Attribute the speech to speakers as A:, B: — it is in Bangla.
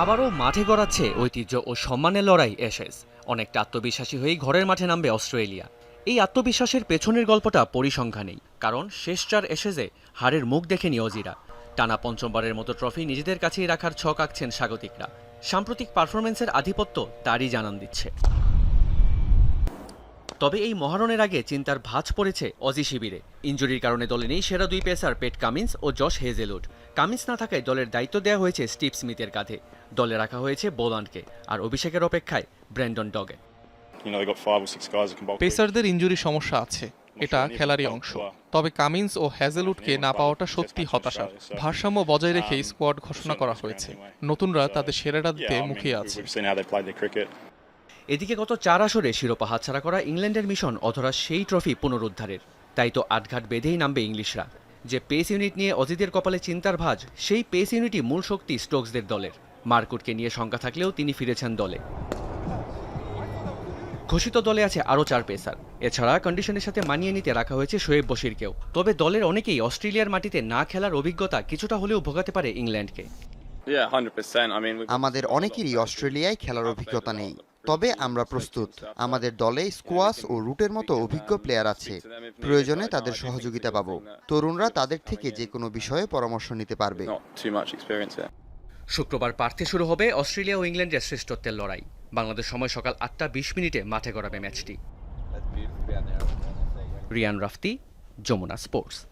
A: আবারও মাঠে গড়াচ্ছে ঐতিহ্য ও সম্মানের লড়াই এসেস অনেকটা আত্মবিশ্বাসী হয়েই ঘরের মাঠে নামবে অস্ট্রেলিয়া। এই আত্মবিশ্বাসের পেছনের গল্পটা পরিসংখ্যা নেই কারণ শেষ চার এসেজে হারের মুখ দেখেনি অজিরা টানা পঞ্চমবারের মতো ট্রফি নিজেদের কাছেই রাখার ছক আঁকছেন স্বাগতিকরা। সাম্প্রতিক পারফরমেন্সের আধিপত্য তারই জানান দিচ্ছে। তবে এই মহারণের আগে চিন্তার ভাঁজ পড়েছে অজি শিবিরে। ইঞ্জুরির কারণে দলে নেই সেরা দুই পেসার পেট কামিন্স ও জশ হেজেলুড কামিন্স না থাকায় দলের দায়িত্ব দেওয়া হয়েছে স্টিভ স্মিথের কাঁধে। দলে রাখা হয়েছে বোলান্ডকে আর অভিষেকের অপেক্ষায় ব্র্যান্ডন ডগে.
B: পেসারদের ইঞ্জুরি সমস্যা আছে এটা খেলারই অংশ। তবে কামিন্স ও হ্যাজেলউডকে না পাওয়াটা সত্যি হতাশার। ভারসাম্য বজায় রেখে স্কোয়াড ঘোষণা করা হয়েছে। নতুনরা তাদের সেরাটা দিতে মুখিয়ে আছে।
A: এদিকে গত চার আসরে শিরোপা হাতছাড়া করা ইংল্যান্ডের মিশন অধরা সেই ট্রফি পুনরুদ্ধারের। তাই তো আটঘাট বেঁধেই নামবে ইংলিশরা। যে পেস ইউনিট নিয়ে অজিদের কপালে চিন্তার ভাঁজ সেই পেস ইউনিটই মূল শক্তি স্টোকসদের দলের। মার্কুটকে নিয়ে শঙ্কা থাকলেও তিনি ফিরেছেন দলে। ঘোষিত দলে আছে আরও চার পেসার। এছাড়া কন্ডিশনের সাথে মানিয়ে নিতে রাখা হয়েছে শোয়েব বশিরকেও। তবে দলের অনেকেই অস্ট্রেলিয়ার মাটিতে না খেলার অভিজ্ঞতা কিছুটা হলেও ভোগাতে পারে ইংল্যান্ডকে।
C: আমাদের অনেকেরই অস্ট্রেলিয়ায় খেলার অভিজ্ঞতা নেই। তবে আমরা প্রস্তুত। আমাদের দলে স্কোয়াশ ও রুটের মতো অভিজ্ঞ প্লেয়ার আছে। প্রয়োজনে তাদের সহযোগিতা পাব। তরুণরা তাদের থেকে যে কোনো বিষয়ে পরামর্শ নিতে পারবে.
A: শুক্রবার পার্থে শুরু হবে অস্ট্রেলিয়া ও ইংল্যান্ডের শ্রেষ্ঠত্বের লড়াই। বাংলাদেশ সময় সকাল আটটা বিশ মিনিটে মাঠে গড়াবে ম্যাচটি। রিয়ান রাফতি যমুনা স্পোর্টস।